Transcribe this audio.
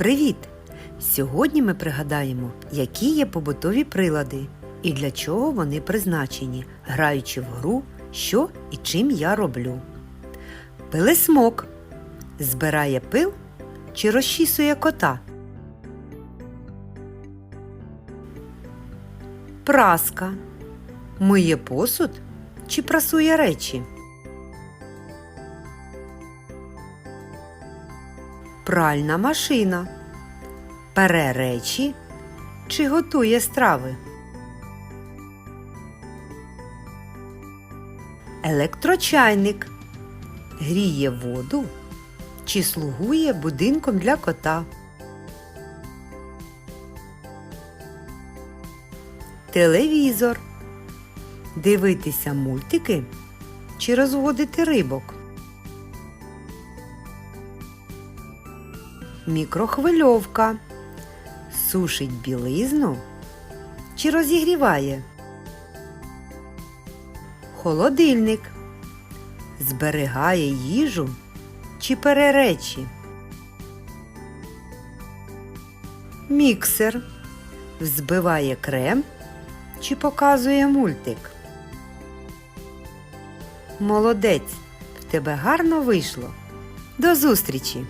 Привіт! Сьогодні ми пригадаємо, які є побутові прилади і для чого вони призначені, граючи в гру, що і чим я роблю. Пилесмок збирає пил чи розчісує кота. Праска миє посуд чи прасує речі. Пральна машина пере речі чи готує страви. Електрочайник гріє воду чи слугує будинком для кота. Телевізор дивитися мультики чи розводити рибок. Мікрохвильовка сушить білизну чи розігріває. Холодильник зберігає їжу чи пере речі. Міксер взбиває крем чи показує мультик. Молодець, в тебе гарно вийшло. До зустрічі!